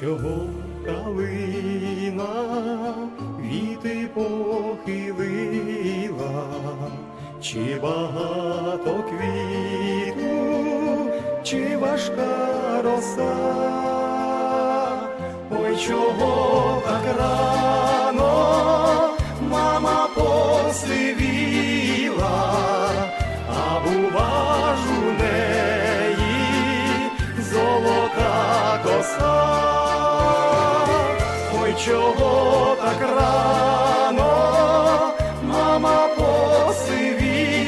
Чого калина віти похилила, чи багато квіту, чи важка роса, ой чого так рано чого так рано мама посивіла,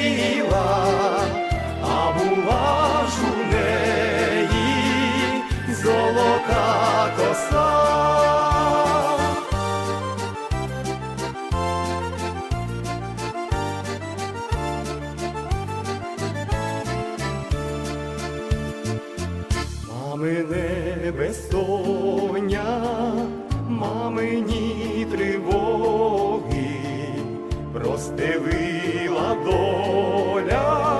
а була ж у неї золота коса. Мамине безсоння, мамині тривоги, простелила доля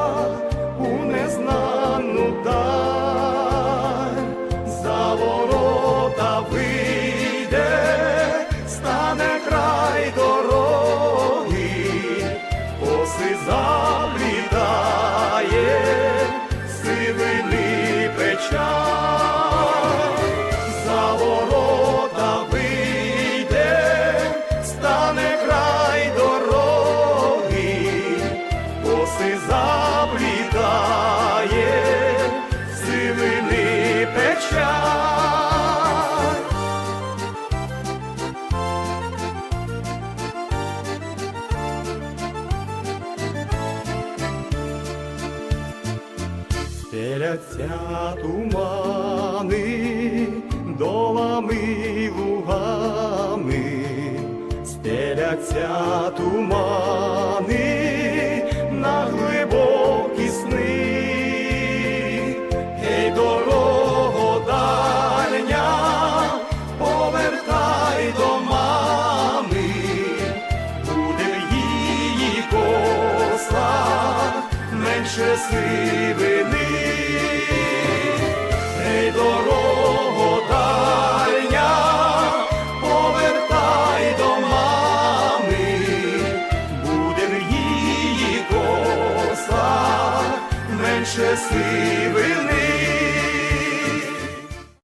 Стеляться тумани долами лугами, стеляться тумани на глибокі сни, гей, дорого дальня, повертай до мами, буде в її косах менше сивини. В